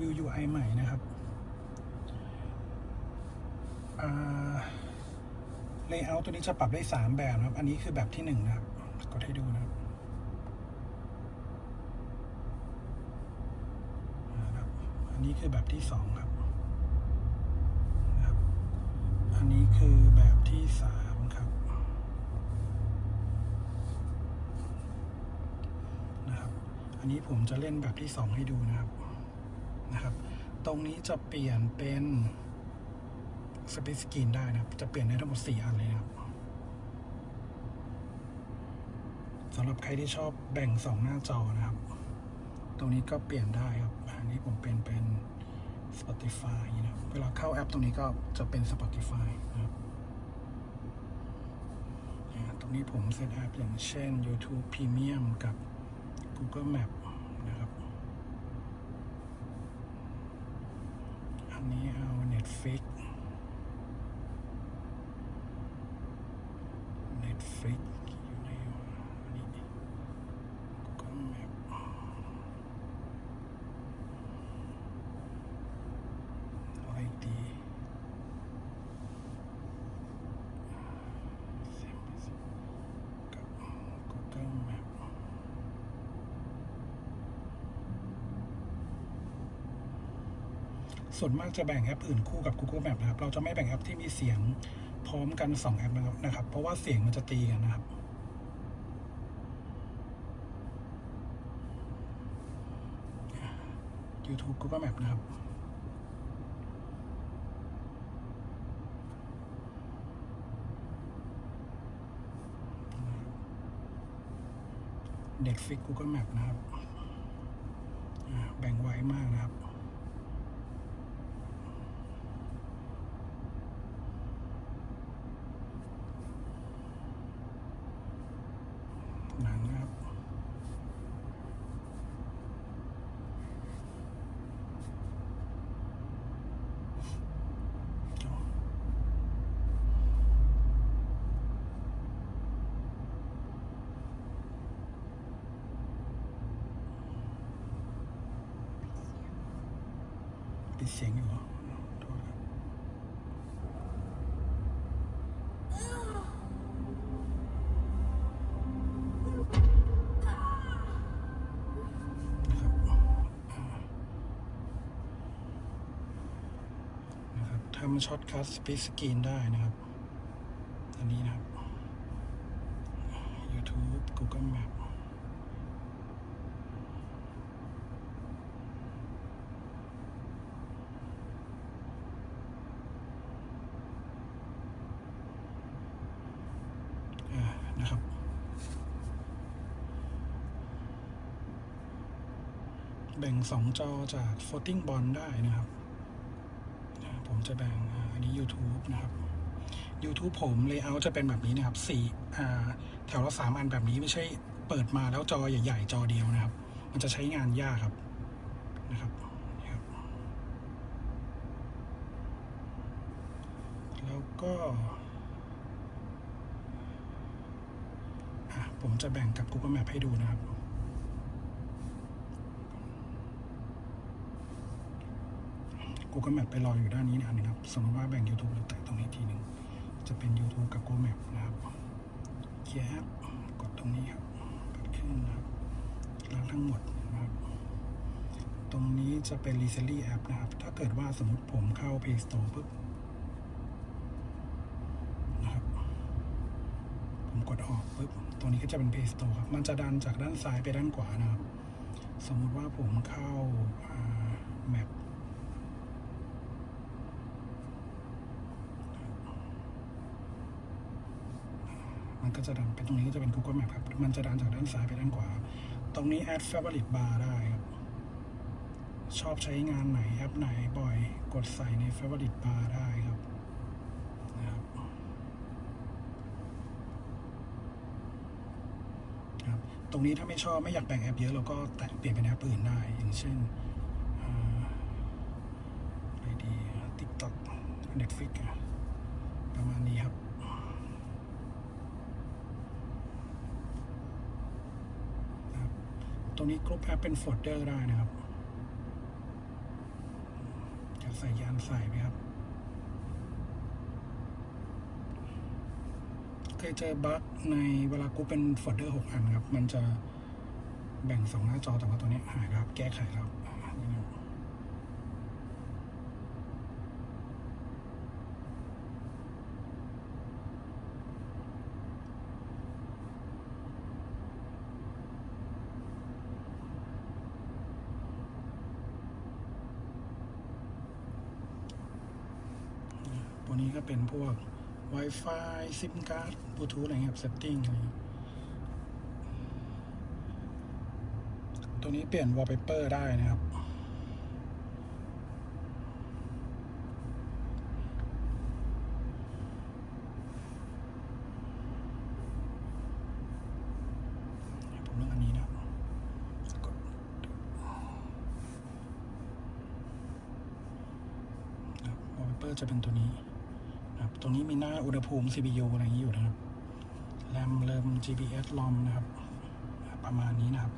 วิว UI ใหม่นะครับอ่า layout ตัวนี้จะปรับได้ 3 แบบนะครับ อันนี้คือแบบที่ 1 นะครับ กดให้ดูนะครับนะครับอันนี้คือแบบที่ 2 ครับนะครับ อันนี้คือแบบที่ 3 ครับนะครับ อันนี้ผมจะเล่นแบบที่ 2 ให้ดูนะครับ นะครับ ตรงนี้จะเปลี่ยนเป็นสเปซสกรีนได้นะครับ จะเปลี่ยนได้ทั้งหมด 4 อันเลยนะครับสำหรับใครที่ชอบแบ่ง 2 หน้าจอนะครับ ตรงนี้ก็เปลี่ยนได้ครับ อันนี้ผมเป็นเป็น Spotify นะครับ เวลาเข้าแอปตรงนี้ก็จะเป็น Spotify นะครับตรงนี้ผมเซตแอปอย่างเช่น YouTube Premium กับ Google Map นะครับ อั นนี้เอา Netflix Netflix อยู่ในอันนี้ Google Map อะไรดีกับ Google Map ส่วนมากจะแบ่งแอปอื่นคู่กับ Google Map นะครับ เราจะไม่แบ่งแอปที่มีเสียงพร้อมกัน 2 แอปนะครับ เพราะว่าเสียงมันจะตีกันนะครับ YouTube Google Map นะครับ Netflix Google Map นะครับ แบ่งไวมากนะครับ หนังนะครับ ปิดเสียงอยู่ทำช็อตคัทสปีสกรีนได้นะครับ อันนี้นะครับ YouTube Google Map อ่านะครับ แบ่งสองจอจาก floating bond ได้นะครับ ผมจะแบ่งอันนี้ YouTube นะครับ YouTube ผม layout จะเป็นแบบนี้นะครับสี่แถวละสามอันแบบนี้ไม่ใช่เปิดมาแล้วจอใหญ่ๆ จอเดียวนะครับ มันจะใช้งานยากครับนะครับแล้วก็ผมจะแบ่งกับ Google Map ให้ดูนะครับ Google Map ไปรออยู่ด้านนี้นะนะครับ สมมติว่าแบ่ง YouTube หรือแตะตรงนี้ทีหนึ่งจะเป็น YouTube กับ Google Map นะครับเคลียร์แอปกดตรงนี้ครับกดขึ้นนะครับแล้วทั้งหมดนะครับ ตรงนี้จะเป็น Recently App นะครับ ถ้าเกิดว่าสมมติผมเข้า Play Store ปุ๊บนะครับ ผมกดออกปุ๊บตรงนี้ก็จะเป็น Play Store ครับ มันจะดันจากด้านซ้ายไปด้านขวานะครับ สมมุติว่าผมเข้าอ่า Map มันก็จะดันไปตรงนี้ก็จะเป็น Google Map ครับ มันจะดันจากด้านซ้ายไปด้านขวา ตรงนี้ add favorite bar ได้ครับ ชอบใช้งานไหนแอปไหนบ่อย กดใส่ใน favorite bar ได้ครับนะครับครับ ตรงนี้ถ้าไม่ชอบไม่อยากแบ่งแอปเยอะเราก็แตะเปลี่ยนเป็นแอปอื่นได้ อย่างเช่นอะไรดี TikTok Netflix ประมาณนี้ครับ นะครับ ตรงนี้กรุ๊ปแอปเป็นโฟลเดอร์ได้นะครับ จะใส่ยานใส่ไหมครับ เคยเจอบั๊กในเวลากูเป็นโฟลเดอร์หกอันครับ มันจะแบ่งสองหน้าจอแต่ว่าตัวนี้หายแล้วครับ แก้ไขแล้วอ่านี่นะครับ ตัวนี้ก็เป็นพวก Wi-Fi ซิมการ์ดบลูทูธอะไรเงี้ยครับ setting อะไรเงี้ยตัวนี้เปลี่ยน wallpaper ได้นะครับ ผมเลือกอันนี้นะครับกดนะครับ wallpaper จะเป็นตัวนี้ ครับตรงนี้มีหน้าอุณหภูมิ CPU อะไรอย่างนี้อยู่นะครับ แรมเริ่ม GPS ลอมนะครับ ประมาณนี้นะครับ